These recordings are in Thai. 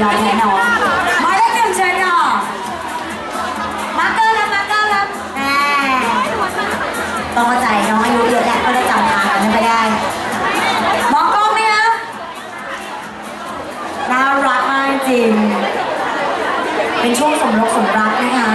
ยอมแน่น้องหมายเลขหนึ่งเชิญค่ะมาร์เกอร์ครับมาร์เกอร์ครับแหมต้องเข้าใจน้องอายุเยอะแล้วก็ได้จำทางกันไม่ได้มองกล้องเนี่ยน่ารักมากจริง เป็นช่วงสมรสสมรักนะคะ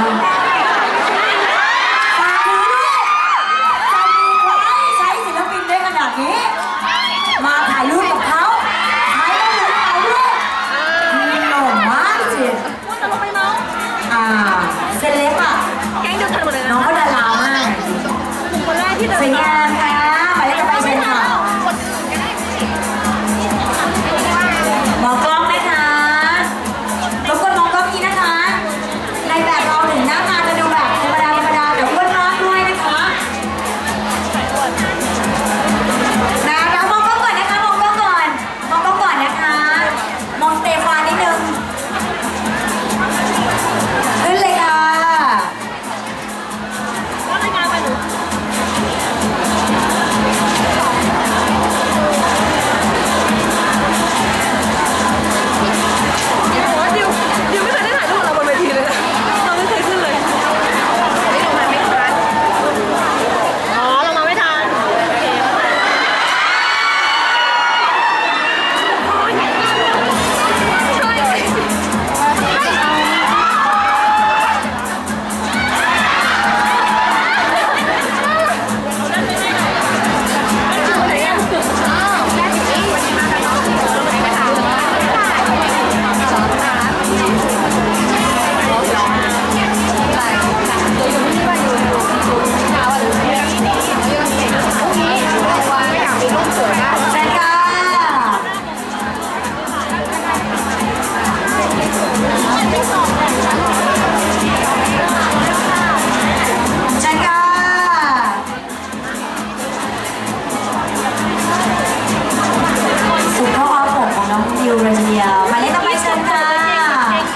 อกของน้องดิวเรเนียหมายเลขต่อไปเชิญค่ะ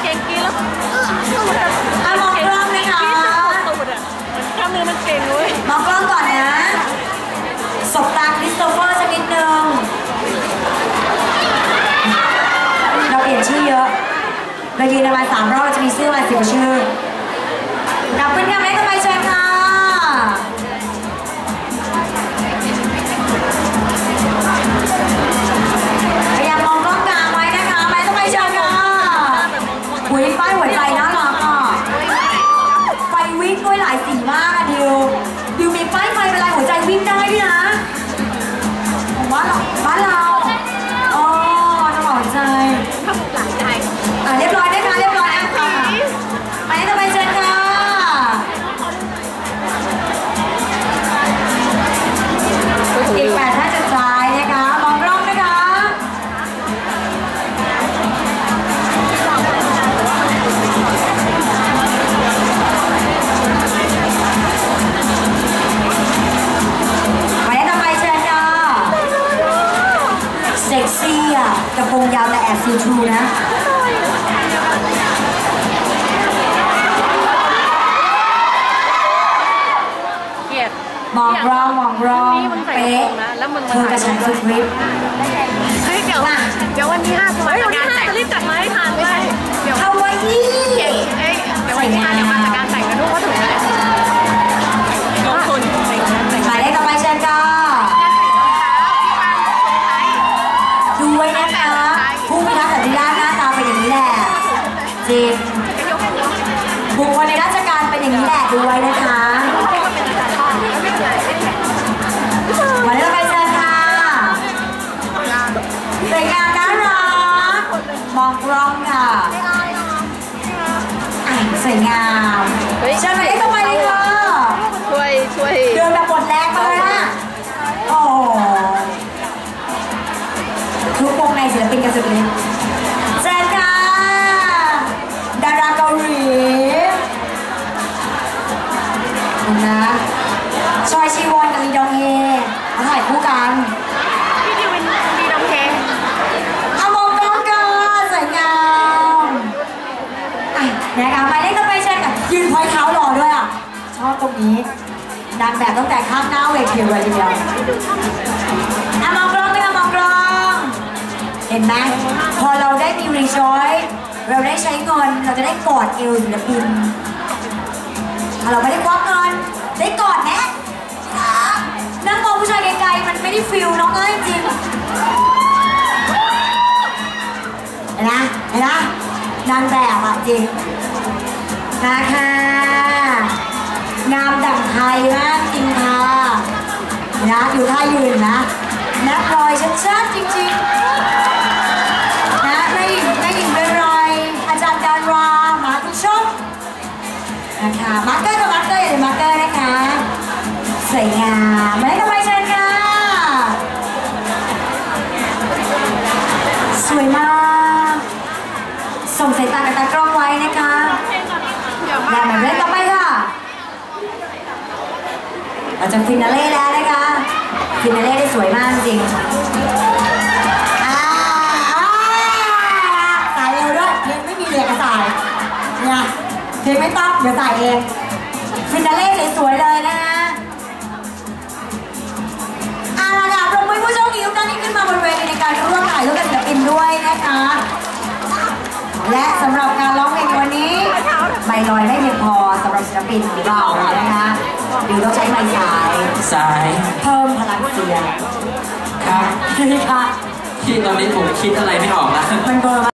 เก่งกินแล้วอะมองกล้องนะคะตูดอะกล้ามเนื้อมันเก่งเว้ยมองกล้องก่อนนะสบตาคริสโตเฟอร์สักนิดนึงเราเปลี่ยนชื่อเยอะเรายืนประมาณสามรอบเราจะมีชื่อมาสิบชื่อ ซีทรูนะเกลียดมองกล้องมองกล้องนี่มึงใส่กระเป๊ะโปรงนะแล้วมึงเธอกระชันสุดฤทธิ์เฮ้ยเดี๋ยวเดี๋ยววันที่ห้าเฮ้ยวันที่ห้าจะรีบจัดมาให้ทันเลยเดี๋ยวฮาวายอี้เอ้ยเดี๋ยววันที่ห้าเดี๋ยวมาจัดการแต่งกันด้วยว่าถึงเลยลงทุนแต่งงานแต่งหมายเลขต่อไปเชิญค่ะดูไว้นะคะ จริงบุคคลในราชการเป็นอย่างนี้แหละดูไว้นะคะหมายเลขต่อไปเชิญค่ะสวยงามน่ารักมองกล้องค่ะอะสวยงามเชิญหมายเลขต่อไปเลยค่ะช่วยช่วยเดินแบบหมดแรงมาเลยอะโอ้โหทุกวงในศิลปินกันสุดฤทธิ์ ขอบคุณนะ ชอยชีวอนกับลีดองเฮมาถ่ายคู่กันพี่ดิวเป็นมีน้องเพลงเอามองกล้องกันสวยงามอะนะคะหมายเลขต่อไปเชิญค่ะยืนพอยเท้ารอด้วยอะ ชอบตรงนี้นางแบบตั้งแต่ข้างหน้าเวทีเลยทีเดียวอะมองกล้องไหมคะมองกล้อง เห็นไหมพอเราได้มีรีจอย เราได้ใช้เงิน เราจะได้กอดเอวศิลปินถ้าเราไม่ได้ควักเงิน ได้กอดแนะนั่งมองผู้ชายไกลๆ มันไม่ได้ฟิลน้องเอ้ยจริงนะนะนางแบบอะจริงนะคะงามดั่งไทยมากจริงค่ะนะอยู่ท่ายืนนะแนักรอยชัด เราจะฟินาเล่แล้วนะคะฟินาเล่ได้สวยมากจริงอ่าอ่าสายเร็วด้วยเพลงไม่มีเรียกกระสายเนี่ยเพลงไม่ต้องเดี๋ยวใส่เองฟินาเล่สวยๆเลยนะคะอาระดับปรบมือผู้โชคดีทุกท่านที่ขึ้นมาบนเวทีในการร่วมถ่ายรูปกับศิลปินด้วยนะคะ และสำหรับการร้องเพลงในวันนี้ไม่ลอยไม่เพียงพอสำหรับศิลปินของเรานะคะ เดี๋ยวต้องใช้ไม้สาย สายเพิ่มพลังเสียงครับนี่ค่ะที่ตอนนี้ผมคิดอะไรไม่ออกแล้ว มันเบอร์